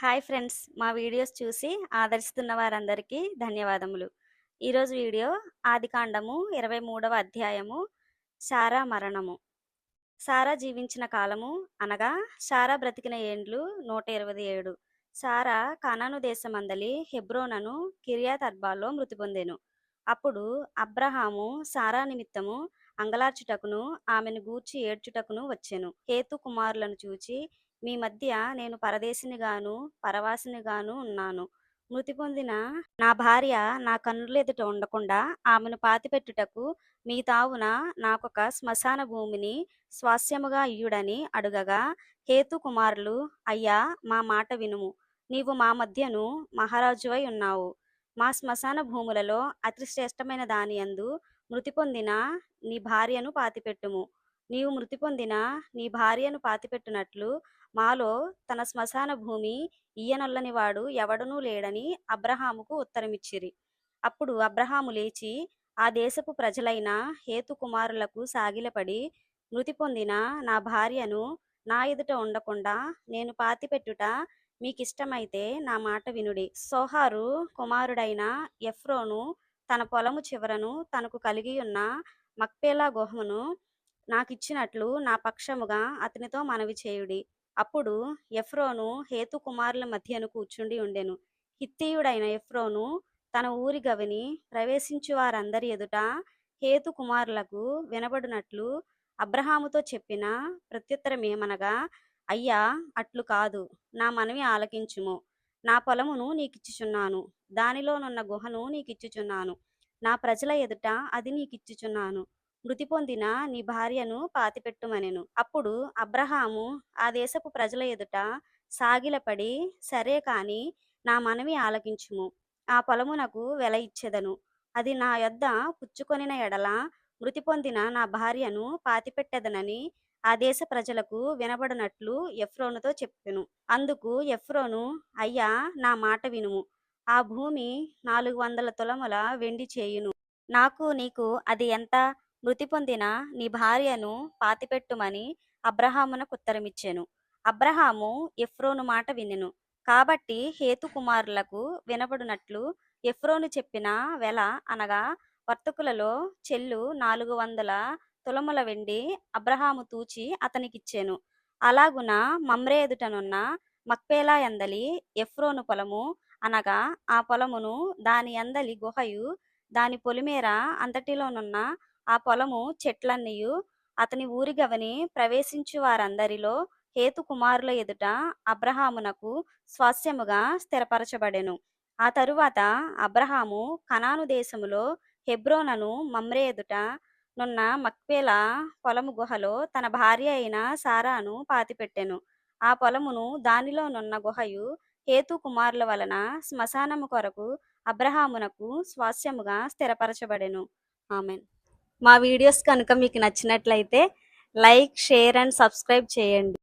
Hi friends. మా videos చూసి ఆదరిస్తున్న వారందరికీ ధన్యవాదములు. ఈరోజు వీడియో ఆదికాండము ఇరవై మూడవ అధ్యాయము సారా మరణము. సారా జీవించిన కాలము అనగా సారా బ్రతికిన ఏండ్లు నూట ఇరవై ఏడు. సారా కానాను దేశమందలి హెబ్రోనను కిరియాత్ అర్బాలో మృతి పొందెను. అప్పుడు అబ్రహాము సారా నిమిత్తము అంగలార్చుటకును ఆమెను గూర్చి ఏడ్చుటకును వచ్చెను. హేతు కుమారులను చూచి మీ మధ్య నేను పరదేశినిగాను పరవాసినిగాను ఉన్నాను. మృతి పొందిన నా భార్య నా కన్నుల ఎదుట ఉండకుండా ఆమెను పాతిపెట్టుటకు మీ తావున నాకొక శ్మశాన భూమిని స్వాస్యముగా ఇయ్యుడని అడుగగా హేతు కుమారులు అయ్యా మా మాట వినుము. నీవు మా మధ్యను మహారాజువై ఉన్నావు. మా శ్మశాన భూములలో అతి శ్రేష్టమైన దాని యందు మృతి పొందిన నీ భార్యను పాతిపెట్టుము. నీవు మృతి పొందిన నీ భార్యను పాతిపెట్టునట్లు మాలో తన శ్మశాన భూమి ఇయ్యనొల్లని వాడు ఎవడనూ లేడని అబ్రహాముకు ఉత్తరమిచ్చిరి. అప్పుడు అబ్రహాము లేచి ఆ దేశపు ప్రజలైన హేతు కుమారులకు సాగిలపడి మృతి పొందిన నా భార్యను నా ఎదుట ఉండకుండా నేను పాతిపెట్టుట మీకిష్టమైతే నా మాట వినుడి. సోహారు కుమారుడైన ఎఫ్రోను తన పొలము చివరను తనకు కలిగి ఉన్న మక్పేలా గుహమును నాకిచ్చినట్లు నా పక్షముగా అతనితో మనవి చేయుడి. అప్పుడు ఎఫ్రోను హేతు కుమారుల మధ్యను కూర్చుండి ఉండెను. హిత్తీయుడైన ఎఫ్రోను తన ఊరి గవిని ప్రవేశించు వారందరి ఎదుట హేతు కుమారులకు వినబడినట్లు అబ్రహాముతో చెప్పిన ప్రత్యుత్తరమేమనగా అయ్యా అట్లు కాదు. నా మనవి ఆలకించుము. నా పొలమును నీకిచ్చుచున్నాను. దానిలోనున్న గుహను నీకిచ్చుచున్నాను. నా ప్రజల ఎదుట అది నీకిచ్చుచున్నాను. మృతి పొందిన నీ భార్యను పాతిపెట్టుమనెను. అప్పుడు అబ్రహాము ఆ దేశపు ప్రజల ఎదుట సాగిలపడి సరే కాని నా మనవి ఆలకించుము. ఆ పొలమునకు వెల ఇచ్చేదను. అది నా యొద్ద పుచ్చుకొనిన ఎడల మృతి పొందిన నా భార్యను పాతిపెట్టెదనని ఆ దేశ ప్రజలకు వినబడినట్లు ఎఫ్రోనుతో చెప్పెను. అందుకు ఎఫ్రోను అయ్యా నా మాట వినుము. ఆ భూమి నాలుగు వందల తులముల వెండి చేయును. నాకు నీకు అది ఎంత? మృతి పొందిన నీ భార్యను పాతిపెట్టుమని అబ్రహామునకు ఉత్తరమిచ్చెను. అబ్రహాము ఎఫ్రోను మాట వినెను. కాబట్టి హేతు కుమారులకు వినబడినట్లు ఎఫ్రోను చెప్పిన వెల అనగా వర్తకులలో చెల్లు నాలుగు వందల తులముల వెండి అబ్రహాము తూచి అతనికిచ్చెను. అలాగున మమ్రే ఎదుటనున్న మక్పేలా ఎందలి ఎఫ్రోను పొలము అనగా ఆ పొలమును దాని ఎందలి గుహయు దాని పొలిమేర అంతటిలోనున్న ఆ పొలము చెట్లన్నీయు అతని ఊరిగవని ప్రవేశించు వారందరిలో హేతు కుమారుల ఎదుట అబ్రహామునకు స్వాస్యముగా స్థిరపరచబడెను. ఆ తరువాత అబ్రహాము కనాను దేశములో హెబ్రోనను మమ్రే ఎదుట నున్న మక్పేల పొలము గుహలో తన భార్య అయిన సారాను పాతిపెట్టెను. ఆ పొలమును దానిలో నున్న గుహయు హేతు కుమారుల వలన శ్మశానము కొరకు అబ్రహామునకు స్వాస్యముగా స్థిరపరచబడెను. ఆమెన్. మా వీడియోస్ కనుక మీకు నచ్చినట్లయితే లైక్ షేర్ అండ్ సబ్స్క్రైబ్ చేయండి.